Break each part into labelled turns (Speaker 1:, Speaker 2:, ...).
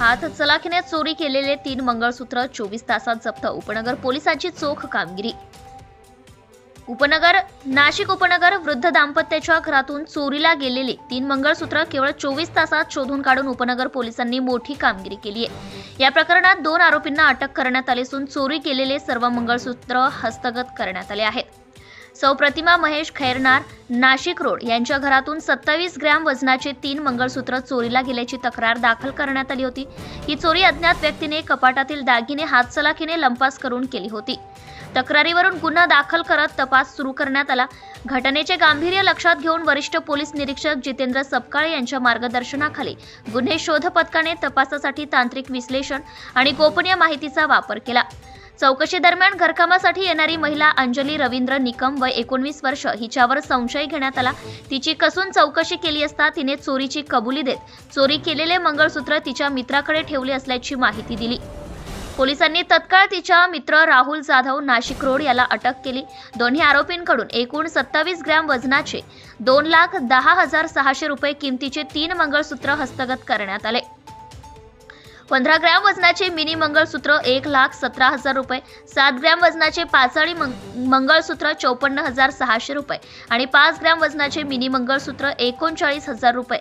Speaker 1: हात चलाखीने चोरी केलेले तीन मंगळसूत्र चोवीस तासात जप्त उपनगर पोलिसांची चोख कामगिरी. उपनगर नाशिक उपनगर वृद्ध दाम्पत्याच्या घरातून चोरीला गेलेले तीन मंगळसूत्र केवळ चोवीस तासात शोधून काढून उपनगर पोलिसांनी मोठी कामगिरी केली आहे. या प्रकरणात दोन आरोपींना अटक करण्यात आली असून चोरी केलेले सर्व मंगळसूत्र हस्तगत करण्यात आले आहेत. सौ प्रतिमा महेश खैरनार नाशिक रोड यांच्या घरातून सत्तावीस ग्रॅम वजनाचे तीन मंगळसूत्र चोरीला गेल्याची तक्रार दाखल करण्यात आली होती. ही चोरी अज्ञात व्यक्तीने कपाटातील दागिने हातचलाखीने लंपास करून केली होती. तक्रारीवरून गुन्हा दाखल करत तपास सुरू करण्यात आला. घटनेचे गांभीर्य लक्षात घेऊन वरिष्ठ पोलीस निरीक्षक जितेंद्र सपकाळे यांच्या मार्गदर्शनाखाली गुन्हे शोध पथकाने तपासासाठी तांत्रिक विश्लेषण आणि गोपनीय माहितीचा वापर केला. चौकशी दरम्यान घरकामासाठी येणारी महिला अंजली रवींद्र निकम वय एकोणवीस वर्ष. हिच्यावर संशय घेण्यात आला. तिची कसून चौकशी केली असता तिने चोरीची कबुली देत चोरी केलेले मंगळसूत्र तिच्या मित्राकडे ठेवले असल्याची माहिती दिली. पोलिसांनी तत्काळ तिच्या मित्र राहुल जाधव नाशिक रोड याला अटक केली. दोन्ही आरोपींकडून एकूण सत्तावीस ग्रॅम वजनाचे दोन लाख दहा हजार सहाशे रुपये किमतीचे तीन मंगळसूत्र हस्तगत करण्यात आले. पंधरा ग्रॅम वजनाचे मिनी मंगळसूत्र एक लाख सतरा हजार रुपये. सात ग्रॅम वजनाचे पाचाळी मंग- मंगळसूत्र चौपन्न हजार सहाशे रुपये आणि पाच ग्रॅम वजनाचे मिनी मंगळसूत्र एकोणचाळीस हजार रुपये.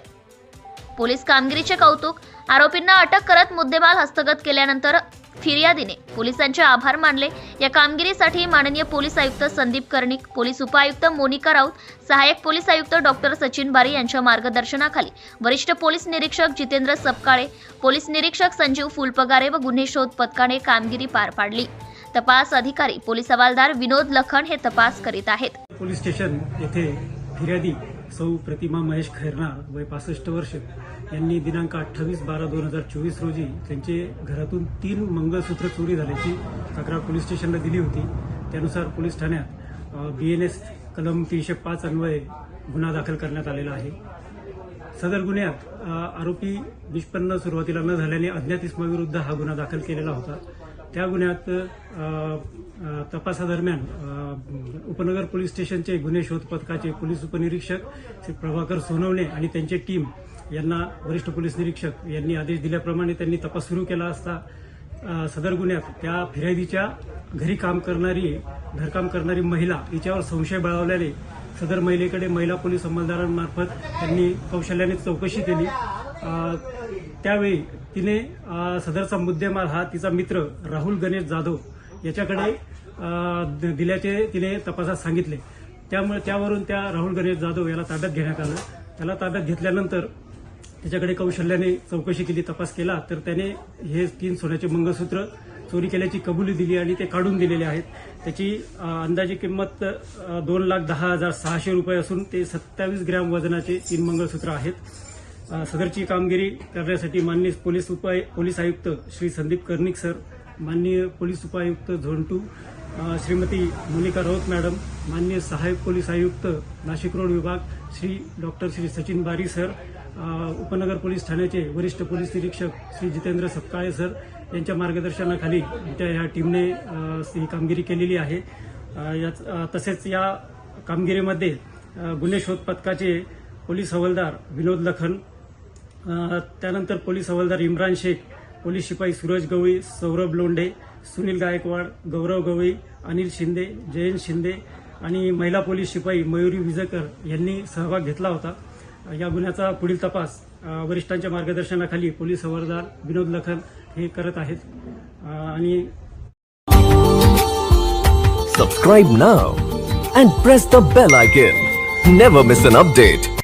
Speaker 1: पोलीस कामगिरीचे कौतुक आरोपींना अटक करत मुद्देमाल हस्तगत केल्यानंतर फिर्यादीने पोलिसांचे आभार मानले. या कामगिरीसाठी माननीय पोलीस आयुक्त संदीप कर्णिक पोलीस उपायुक्त मोनिका राऊत सहाय्यक पोलीस आयुक्त डॉक्टर सचिन बारी यांच्या मार्गदर्शनाखाली वरिष्ठ पोलीस निरीक्षक जितेंद्र सपकाळे पोलीस निरीक्षक संजीव फुलपगारे व गुन्हे शोध पथकाने कामगिरी पार पाडली. तपास अधिकारी पोलीस हवालदार विनोद लखन हे तपास करीत आहेत.
Speaker 2: पोलीस स्टेशन येथे फिर्यादी सौ प्रतिमा महेश खैरनार वय पासष्ट वर्ष यांनी दिनांक अठ्ठावीस बारा दोन हजार चोवीस रोजी त्यांचे घरातून तीन मंगळसूत्र चोरी झाल्याची तक्रार पोलीस स्टेशनला दिली होती. त्यानुसार पोलीस ठाण्यात बी एन एस कलम तीनशे पाच अन्वये गुन्हा दाखल करण्यात आलेला आहे. सदर गुन्ह्यात आरोपी निष्पन्न सुरुवातीला न झाल्याने अज्ञात इसमाविरुद्ध हा गुन्हा दाखल केलेला होता. त्या गुन्ह्यात तपासादरम्यान उपनगर पोलीस स्टेशनचे गुन्हे शोध पथकाचे पोलीस उपनिरीक्षक श्री प्रभाकर सोनवणे आणि त्यांची टीम यांना वरिष्ठ पोलीस निरीक्षक यांनी आदेश दिल्याप्रमाणे त्यांनी तपास सुरू केला असता सदर गुन्ह्यात त्या फिर्यादीच्या घरी काम करणारी घरकाम करणारी महिला हिच्यावर संशय बळावल्याने सदर महिलेकडे महिला पोलीस अंमलदारांमार्फत त्यांनी कौशल्याने चौकशी केली. त्यावेळी तिने सदरचा मुद्देमाल हा तिचा मित्र राहुल गणेश जाधव याच्याकडे द- दिल्याचे तिने तपासात सांगितले. त्यामुळे त्यावरून त्या राहुल गणेश जाधव याला ताब्यात घेण्यात आलं. त्याला ताब्यात घेतल्यानंतर त्याच्याकडे कौशल्याने चौकशी केली तपास केला. तर त्याने हे तीन सोन्याचे मंगळसूत्र चोरी केल्याची कबुली दिली आणि ते काढून दिलेले आहेत. त्याची अंदाजे किंमत दोन लाख दहा हजार सहाशे रुपये असून ते सत्तावीस ग्रॅम वजनाचे तीन मंगळसूत्र आहेत. सदरची कामगिरी करण्यासाठी माननीय पोलीस उपाय पोलीस आयुक्त श्री संदीप कर्णिक सर माननीय पोलीस उपायुक्त zone two Shrimati Monika Raut madam माननीय सहाय्यक पोलीस आयुक्त नाशिक रोड विभाग श्री डॉक्टर श्री सचिन बारी सर उपनगर पोलीस ठाण्याचे वरिष्ठ पोलीस निरीक्षक श्री जितेंद्र सपकाळे सर यांच्या मार्गदर्शनाखाली त्या या टीमने ही कामगिरी केलेली आहे. याच- तसेच या कामगिरीमध्ये गुन्हे शोध पथकाचे पोलीस हवालदार विनोद लखन त्यानंतर पोलीस हवालदार इम्रान शेख पोलीस शिपाई सूरज गवई सौरभ लोंढे सुनील गायकवाड गौरव गवई अनिल शिंदे जयंत शिंदे आणि महिला पोलीस शिपाई मयुरी विजकर यांनी सहभाग घेतला होता. या गुन्ह्याचा पुढील तपास वरिष्ठांच्या मार्गदर्शनाखाली पोलीस हवालदार विनोद लखन हे करत आहेत. आणि
Speaker 3: subscribe now and press the bell icon never miss an update